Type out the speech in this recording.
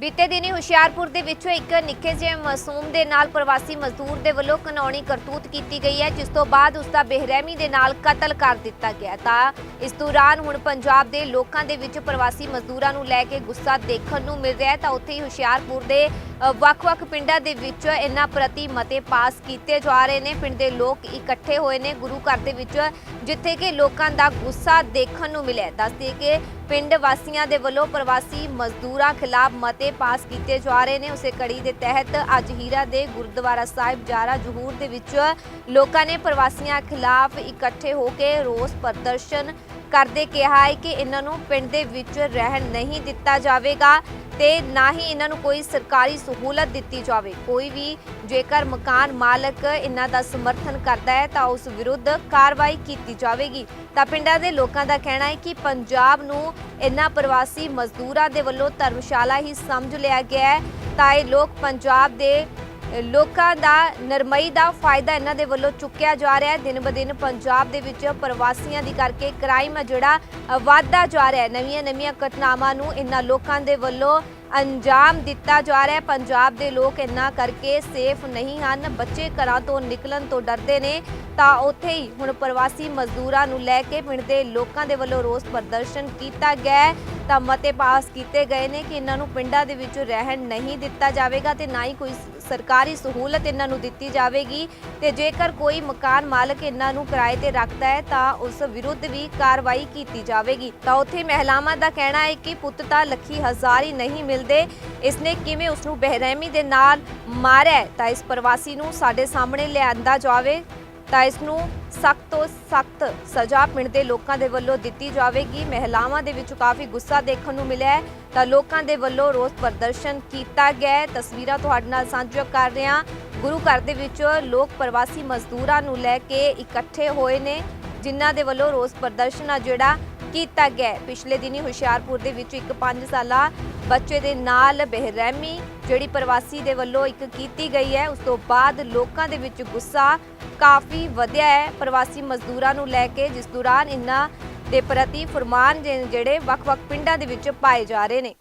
ਬੀਤੇ ਦਿਨੀ ਹੁਸ਼ਿਆਰਪੁਰ ਦੇ ਵਿੱਚੋਂ ਇੱਕ ਨਿੱਕੇ ਜਿਹੇ ਮਾਸੂਮ ਦੇ ਨਾਲ ਪ੍ਰਵਾਸੀ ਮਜ਼ਦੂਰ ਦੇ ਵੱਲੋਂ ਕਾਨੂੰਨੀ ਕਰਤੂਤ ਕੀਤੀ ਗਈ ਹੈ, ਜਿਸ ਤੋਂ ਬਾਅਦ ਉਸ ਦਾ ਬੇਰਹਿਮੀ ਦੇ ਨਾਲ ਕਤਲ ਕਰ ਦਿੱਤਾ ਗਿਆ। ਤਾਂ ਇਸ ਦੌਰਾਨ ਹੁਣ ਪੰਜਾਬ ਦੇ ਲੋਕਾਂ ਦੇ ਵਿੱਚ ਪ੍ਰਵਾਸੀ ਮਜ਼ਦੂਰਾਂ ਨੂੰ ਲੈ ਕੇ ਗੁੱਸਾ ਦੇਖਣ ਨੂੰ ਮਿਲ ਰਿਹਾ ਹੈ। ਤਾਂ ਉੱਥੇ ਹੀ ਹੁਸ਼ਿਆਰਪੁਰ ਦੇ ਵੱਖ-ਵੱਖ ਪਿੰਡਾਂ ਦੇ ਵਿੱਚ ਇਹਨਾਂ ਪ੍ਰਤੀ ਮਤੇ ਪਾਸ ਕੀਤੇ ਜਾ ਰਹੇ ਨੇ। ਪਿੰਡ ਦੇ ਲੋਕ ਇਕੱਠੇ ਹੋਏ ਨੇ ਗੁਰੂ ਘਰ ਦੇ ਵਿੱਚ, ਜਿੱਥੇ ਕਿ ਲੋਕਾਂ ਦਾ ਗੁੱਸਾ ਦੇਖਣ ਨੂੰ ਮਿਲਿਆ ਦੱਸਦੇ ਕਿ ਪਿੰਡ ਵਾਸੀਆਂ ਦੇ ਵੱਲੋਂ ਪ੍ਰਵਾਸੀ ਮਜ਼ਦੂਰਾਂ ਖਿਲਾਫ ਮਤੇ ਪਾਸ ਕੀਤੇ ਜਾ ਰਹੇ ਨੇ। ਉਸੇ ਕੜੀ ਦੇ ਤਹਿਤ ਅੱਜ ਹੀਰਾ ਦੇ ਗੁਰਦੁਆਰਾ ਸਾਹਿਬ ਜਾਰਾ ਜਹੂਰ ਦੇ ਵਿੱਚ ਲੋਕਾਂ ਨੇ ਪ੍ਰਵਾਸੀਆਂ ਖਿਲਾਫ ਇਕੱਠੇ ਹੋ ਕੇ ਰੋਸ ਪ੍ਰਦਰਸ਼ਨ ਕਰਦੇ ਕਿਹਾ ਹੈ ਕਿ ਇਹਨਾਂ ਨੂੰ ਪਿੰਡ ਦੇ ਵਿੱਚ ਰਹਿਣ ਨਹੀਂ ਦਿੱਤਾ ਜਾਵੇਗਾ ਤੇ ਨਾ ਹੀ ਇਹਨਾਂ ਨੂੰ ਕੋਈ ਸਰਕਾਰੀ ਸਹੂਲਤ ਦਿੱਤੀ ਜਾਵੇ। ਕੋਈ ਵੀ ਜੇਕਰ ਮਕਾਨ ਮਾਲਕ ਇਹਨਾਂ ਦਾ ਸਮਰਥਨ ਕਰਦਾ ਹੈ ਤਾਂ ਉਸ ਵਿਰੁੱਧ ਕਾਰਵਾਈ ਕੀਤੀ ਜਾਵੇਗੀ। ਤਾਂ ਪਿੰਡਾਂ ਦੇ ਲੋਕਾਂ ਦਾ ਕਹਿਣਾ ਹੈ ਕਿ ਪੰਜਾਬ ਨੂੰ ਇਹਨਾਂ ਪ੍ਰਵਾਸੀ ਮਜ਼ਦੂਰਾਂ ਦੇ ਵੱਲੋਂ ਧਰਮਸ਼ਾਲਾ ਹੀ ਸਮਝ ਲਿਆ ਗਿਆ ਹੈ। ਤਾਂ ਇਹ ਲੋਕ ਪੰਜਾਬ ਦੇ ਲੋਕਾਂ ਦਾ ਨਰਮਈ ਦਾ ਫਾਇਦਾ ਇਹਨਾਂ ਦੇ ਵੱਲੋਂ ਚੁੱਕਿਆ ਜਾ ਰਿਹਾ ਹੈ। ਦਿਨ ਬ ਦਿਨ ਪੰਜਾਬ ਦੇ ਵਿੱਚ ਪ੍ਰਵਾਸੀਆਂ ਦੀ ਕਰਕੇ ਕ੍ਰਾਈਮ ਜਿਹੜਾ ਅ, ਵੱਧਦਾ ਜਾ ਰਿਹਾ ਹੈ। ਨਵੀਆਂ ਨਵੀਆਂ ਘਟਨਾਵਾਂ ਨੂੰ ਇਹਨਾਂ ਲੋਕਾਂ ਦੇ ਵੱਲੋਂ ਅੰਜਾਮ ਦਿੱਤਾ ਜਾ ਰਿਹਾ ਹੈ। ਪੰਜਾਬ ਦੇ ਲੋਕ ਇੰਨਾ ਕਰਕੇ ਸੇਫ ਨਹੀਂ ਹਨ। ਬੱਚੇ ਘਰਾਂ ਤੋਂ ਨਿਕਲਣ ਤੋਂ ਡਰਦੇ ਨੇ। ਤਾਂ ਉੱਥੇ ਹੀ ਹੁਣ ਪ੍ਰਵਾਸੀ ਮਜ਼ਦੂਰਾਂ ਨੂੰ ਲੈ ਕੇ ਪਿੰਡ ਦੇ ਲੋਕਾਂ ਦੇ ਵੱਲੋਂ ਰੋਸ ਪ੍ਰਦਰਸ਼ਨ ਕੀਤਾ ਗਿਆ ਤਾਂ ਮਤੇ ਪਾਸ ਕੀਤੇ ਗਏ ਨੇ ਕਿ ਇਹਨਾਂ ਨੂੰ ਪਿੰਡਾਂ ਦੇ ਵਿੱਚ ਰਹਿਣ ਨਹੀਂ ਦਿੱਤਾ ਜਾਵੇਗਾ ਤੇ ਨਾ ਹੀ ਕੋਈ ਸਰਕਾਰੀ ਸਹੂਲਤ ਇਹਨਾਂ ਨੂੰ ਦਿੱਤੀ ਜਾਵੇਗੀ। ਤੇ ਜੇਕਰ ਕੋਈ ਮਕਾਨ ਮਾਲਕ ਇਹਨਾਂ ਨੂੰ ਕਿਰਾਏ ਤੇ ਰੱਖਦਾ ਹੈ, ਤਾਂ ਉਸ ਵਿਰੁੱਧ ਵੀ ਕਾਰਵਾਈ ਕੀਤੀ ਜਾਵੇਗੀ। ਤਾਂ ਉੱਥੇ ਮਹਿਲਾਵਾਂ ਦਾ ਕਹਿਣਾ ਹੈ ਕਿ ਪੁੱਤ ਤਾਂ ਲੱਖੀ ਹਜ਼ਾਰ ਹੀ ਨਹੀਂ ਮਿਲਦੇ। ਇਸਨੇ ਕਿਵੇਂ ਉਸ ਨੂੰ ਬੇਰਹਿਮੀ ਦੇ ਨਾਲ ਮਾਰਿਆ ਤਾਂ ਇਸ ਪ੍ਰਵਾਸੀ ਨੂੰ ਸਾਡੇ ਸਾਹਮਣੇ ਲਿਆਂਦਾ ਜਾਵੇ। ਤਾਂ ਇਸ ਨੂੰ ਸਖਤ ਤੋਂ ਸਖਤ ਸਜ਼ਾ ਪਿੰਡ ਦੇ ਲੋਕਾਂ ਦੇ ਵੱਲੋਂ ਦਿੱਤੀ ਜਾਵੇਗੀ। ਮਹਿਲਾਵਾਂ ਦੇ ਵਿੱਚ ਕਾਫੀ ਗੁੱਸਾ ਦੇਖਣ ਨੂੰ ਮਿਲਿਆ ਹੈ। ਤਾਂ ਲੋਕਾਂ ਦੇ ਵੱਲੋਂ ਰੋਸ ਪ੍ਰਦਰਸ਼ਨ ਕੀਤਾ ਗਿਆ ਤਸਵੀਰਾਂ ਤੁਹਾਡੇ ਨਾਲ ਸਾਂਝੀਆਂ ਕਰ ਰਹੇ ਹਾਂ। ਗੁਰੂ ਘਰ ਦੇ ਵਿੱਚ ਲੋਕ ਪ੍ਰਵਾਸੀ ਮਜ਼ਦੂਰਾਂ ਨੂੰ ਲੈ ਕੇ ਇਕੱਠੇ ਹੋਏ ਨੇ, ਜਿਨ੍ਹਾਂ ਦੇ ਵੱਲੋਂ ਰੋਸ ਪ੍ਰਦਰਸ਼ਨ ਆ ਜਿਹੜਾ ਕੀਤਾ ਗਿਆ ਪਿਛਲੇ ਦਿਨੀ ਹੁਸ਼ਿਆਰਪੁਰ ਦੇ ਵਿੱਚ ਇੱਕ 5 ਸਾਲਾ ਬੱਚੇ ਦੇ ਨਾਲ ਬੇਰਹਿਮੀ, ਜਿਹੜੀ ਪ੍ਰਵਾਸੀ ਦੇ ਵੱਲੋਂ ਇੱਕ ਕੀਤੀ ਗਈ ਹੈ, ਉਸ ਤੋਂ ਬਾਅਦ ਲੋਕਾਂ ਦੇ ਵਿੱਚ ਗੁੱਸਾ ਕਾਫੀ ਵਧਿਆ ਹੈ। ਪ੍ਰਵਾਸੀ ਮਜ਼ਦੂਰਾਂ ਨੂੰ ਲੈ ਕੇ ਜਿਸ ਦੌਰਾਨ ਇਹਨਾਂ ਦੇ ਪ੍ਰਤੀ ਫਰਮਾਨ ਜਿਹੜੇ ਵੱਖ-ਵੱਖ ਪਿੰਡਾਂ ਦੇ ਵਿੱਚ ਪਾਏ ਜਾ ਰਹੇ ਨੇ।